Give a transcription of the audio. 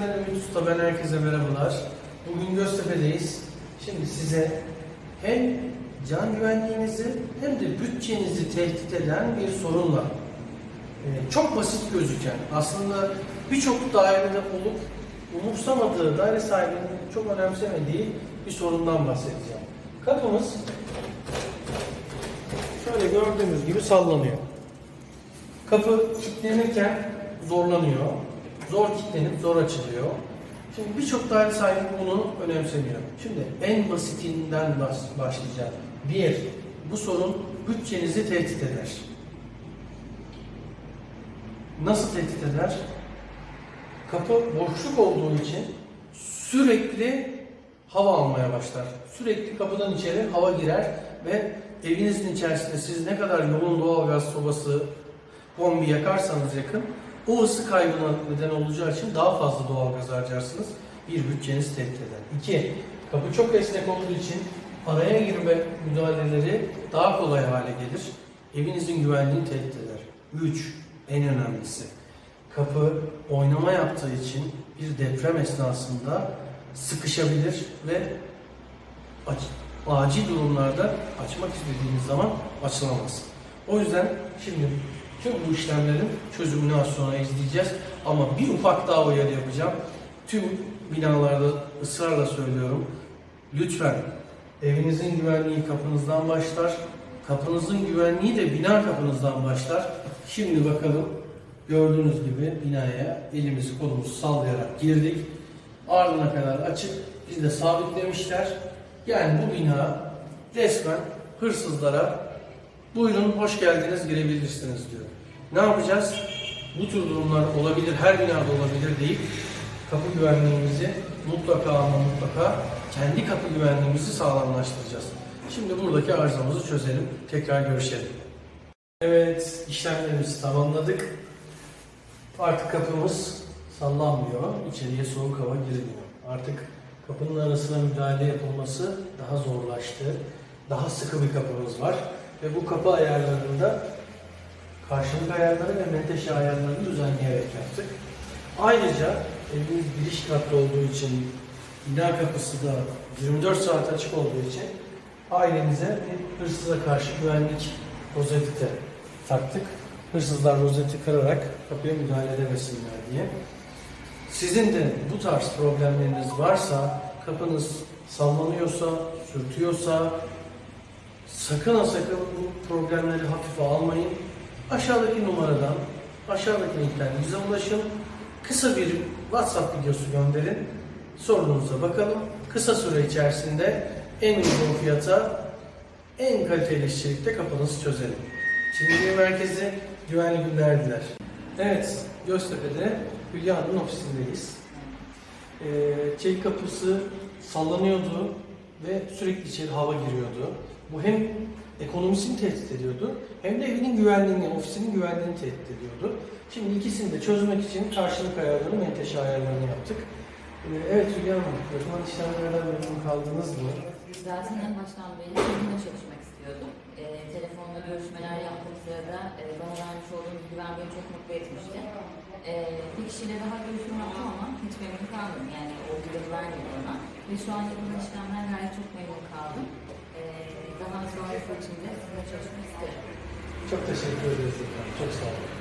Merkezi'nden Ümit Usta, ben herkese merhabalar. Bugün Göztepe'deyiz. Şimdi size hem can güvenliğinizi hem de bütçenizi tehdit eden bir sorunla e, çok basit gözüken, aslında birçok dairede olup umursamadığı, daire sahibinin çok önemsemediği bir sorundan bahsedeceğim. Kapımız şöyle gördüğünüz gibi sallanıyor. Kapı kilitlenirken zorlanıyor. Zor kilitlenip zor açılıyor. Şimdi birçok daire sahibi bunu önemsemiyor. Şimdi en basitinden baş- başlayacağım. Bir, bu sorun bütçenizi tehdit eder. Nasıl tehdit eder? Kapı boşluk olduğu için sürekli hava almaya başlar. Sürekli kapıdan içeri hava girer ve evinizin içerisinde siz ne kadar yoğun doğalgaz sobası, kombi yakarsanız yakın o ısı kaybına neden olacağı için daha fazla doğalgaz harcarsınız. Bir bütçeniz tehdit eder. İki, kapı çok esnek olduğu için araya girme müdahaleleri daha kolay hale gelir. Evinizin güvenliğini tehdit eder. Üç, en önemlisi. Kapı oynama yaptığı için bir deprem esnasında sıkışabilir ve aç- acil durumlarda açmak istediğiniz zaman açılamaz. O yüzden şimdi tüm bu işlemlerin çözümünü az sonra izleyeceğiz. Ama bir ufak daha uyarı yapacağım. Tüm binalarda ısrarla söylüyorum. Lütfen evinizin güvenliği kapınızdan başlar. Kapınızın güvenliği de bina kapınızdan başlar. Şimdi bakalım gördüğünüz gibi binaya elimizi kolumuzu sallayarak girdik. Ardına kadar açık. Biz de sabitlemişler. Yani bu bina resmen hırsızlara buyurun hoş geldiniz girebilirsiniz diyor. Ne yapacağız? Bu tür durumlar olabilir, her binada olabilir deyip kapı güvenliğimizi mutlaka ama mutlaka kendi kapı güvenliğimizi sağlamlaştıracağız. Şimdi buradaki arızamızı çözelim. Tekrar görüşelim. Evet, işlemlerimizi tamamladık. Artık kapımız sallanmıyor, içeriye soğuk hava girmiyor. Artık kapının arasına müdahale yapılması daha zorlaştı. Daha sıkı bir kapımız var ve bu kapı ayarlarında karşılık ayarları ve menteşe ayarlarını düzenleyerek yaptık. Ayrıca evimiz giriş katlı olduğu için bina kapısı da 24 saat açık olduğu için ailemize bir hırsıza karşı güvenlik rozeti de taktık. Hırsızlar rozeti kırarak kapıya müdahale edemesinler diye. Sizin de bu tarz problemleriniz varsa, kapınız sallanıyorsa, sürtüyorsa, sakın ha sakın bu problemleri hafife almayın. Aşağıdaki numaradan, aşağıdaki linkten bize ulaşın. Kısa bir WhatsApp videosu gönderin. Sorununuza bakalım. Kısa süre içerisinde en uygun fiyata, en kaliteli işçilikte kapınızı çözelim. Şimdi merkezi güvenli günler diler. Evet, Göztepe'de Hülya Hanım'ın ofisindeyiz. Ee, çelik kapısı sallanıyordu ve sürekli içeri hava giriyordu. Bu hem ekonomisini tehdit ediyordu hem de evinin güvenliğini, ofisinin güvenliğini tehdit ediyordu. Şimdi ikisini de çözmek için karşılık ayarlarını, menteşe ayarlarını yaptık. Ee, evet Hülya Hanım, yapılan işlemlerden memnun kaldınız mı? Zaten en baştan beri sizinle çalışmak istiyordum. Ee, telefonla görüşmeler yaptığım sırada e, bana vermiş olduğunuz güven beni çok mutlu etmişti. Ee, bir kişiyle daha görüşme yaptım ama hiç memnun kalmadım. Yani o güveni vermedi bana. Ve şu an yapılan işlemden gayet çok memnun kaldım. Ee, daha sonrası için de sizinle çalışmak isterim. Çok teşekkür ederiz. Çok sağ olun.